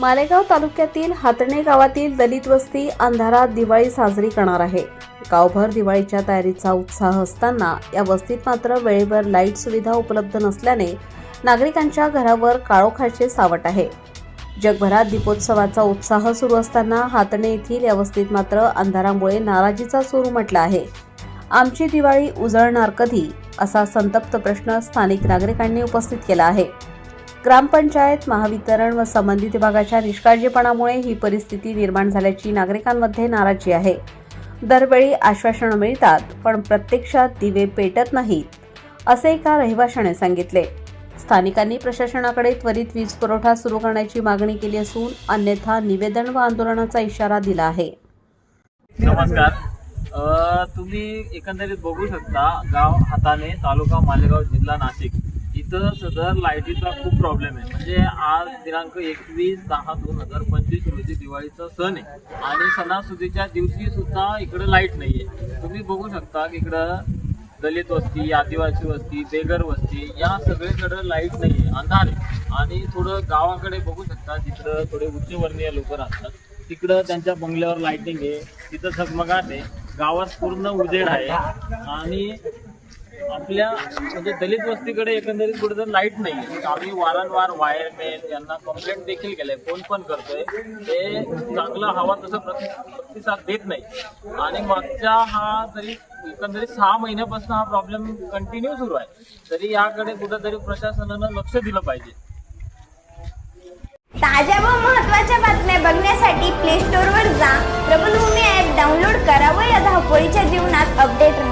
मालेगाव तालुक्यातील हातणे गावातील दलित वस्ती अंधारात दिवाळी साजरी करणार आहे. गावभर दिवाळीच्या तयारीचा उत्साह असताना या वस्तीत मात्र वेळेवर लाइट सुविधा उपलब्ध नसल्याने नागरिकांच्या घरावर काळोखाचे सावट आहे. जगभरात दीपोत्सवाचा उत्साह सुरू असताना हातणे येथील या वस्तीत मात्र अंधारामुळे नाराजीचा सूर उमटला आहे. आमची दिवाळी उजळणार कधी? असा संतप्त प्रश्न स्थानिक नागरिकांनी उपस्थित केला आहे. ग्रामपंचायत महावितरण व संबंधित विभागाच्या निष्काळजीपणामुळे ही परिस्थिती निर्माण झाल्याची नागरिकांमध्ये नाराजी आहे. दरवेळी आश्वासनं मिळतात पण प्रत्यक्षात दिवे पेटत नाहीत असे एका रहिवाशाने सांगितले. स्थानिकांनी प्रशासनाकडे त्वरित वीज पुरवठा सुरू करण्याची मागणी केली असून अन्यथा निवेदन व आंदोलनाचा इशारा दिला आहे. नमस्कार. तुम्ही एकंदरीत बघू शकता गाव हाताने तालुका मालेगाव जिल्हा नाशिक. इथं सदर लाईटीचा खूप प्रॉब्लेम आहे. म्हणजे आज दिनांक एकवीस दहा दोन हजार पंचवीस रोजी दिवाळीचा सण आहे. आणि सणासुदीच्या दिवशी सुद्धा इकडे लाइट आहे तुम्ही बघू शकता की इकडं दलित वस्ती आदिवासी वस्ती बेगर वस्ती या सगळीकडे लाइट नाही आहे अंधार आहे. आणि थोडं गावाकडे बघू शकता जिकडं थोडे उच्चवर्णीय लोक राहतात तिकडं त्यांच्या बंगल्यावर लाईटिंग आहे तिथं झगमगाट आहे गावात पूर्ण उजेड आहे. आणि आपल्या म्हणजे दलित वस्तीकडे एकंदरीत कुठे लाइट नाही आम्ही वारंवार वायरमॅन यांना कंप्लेंट देखील केलंय फोन पण करतोय. ते चांगलं हवा तसं प्रतिसाद देत नाही. आणि मागच्या हा तरी एकंदरीत सहा महिन्यापासून हा प्रॉब्लेम कंटिन्यू सुरू आहे. तरी याकडे कुठेतरी प्रशासनानं लक्ष दिलं पाहिजे. ताज्या व महत्त्वाच्या बातम्या बघण्यासाठी प्ले स्टोअरवर जा. प्रबलभूमी ऍप डाउनलोड करा व या धावपळीच्या जीवनात अपडेट राहा.